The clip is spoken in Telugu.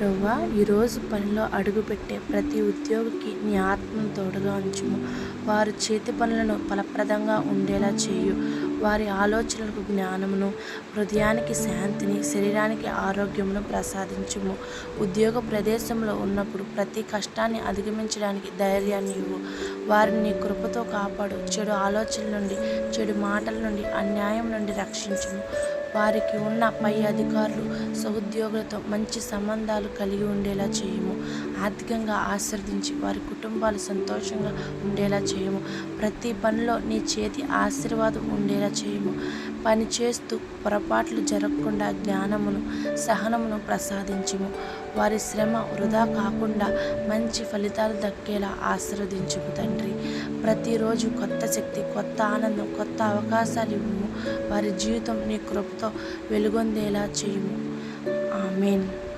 ప్రవ్వా ఈరోజు పనిలో అడుగుపెట్టే ప్రతి ఉద్యోగికి నీ ఆత్మను తోడుగా ఉంచుము. వారు చేతి పనులను ఫలప్రదంగా ఉండేలా చేయు. వారి ఆలోచనలకు జ్ఞానమును హృదయానికి శాంతిని శరీరానికి ఆరోగ్యమును ప్రసాదించుము. ఉద్యోగ ప్రదేశంలో ఉన్నప్పుడు ప్రతి కష్టాన్ని అధిగమించడానికి ధైర్యాన్ని ఇవ్వు. వారిని నీ కృపతో కాపాడు. చెడు ఆలోచనల నుండి చెడు మాటల నుండి అన్యాయం నుండి రక్షించుము. వారికి ఉన్న పై అధికారులు సహోద్యోగులతో మంచి సంబంధాలు కలిగి ఉండేలా చేయము. ఆర్థికంగా ఆశీర్వదించి వారి కుటుంబాలు సంతోషంగా ఉండేలా చేయము. ప్రతి పనిలో నీ చేతి ఆశీర్వాదం ఉండేలా చేయము. పని చేస్తూ పొరపాట్లు జరగకుండా జ్ఞానమును సహనమును ప్రసాదించుము. వారి శ్రమ వృధా కాకుండా మంచి ఫలితాలు దక్కేలా ఆశీర్వదించుము తండ్రి. ప్రతిరోజు కొత్త శక్తి కొత్త ఆనందం కొత్త అవకాశాలు ఇవ్వము. వారి జీవితం నీ కృపతో వెలుగొందేలా చేయుము. ఆమెన్.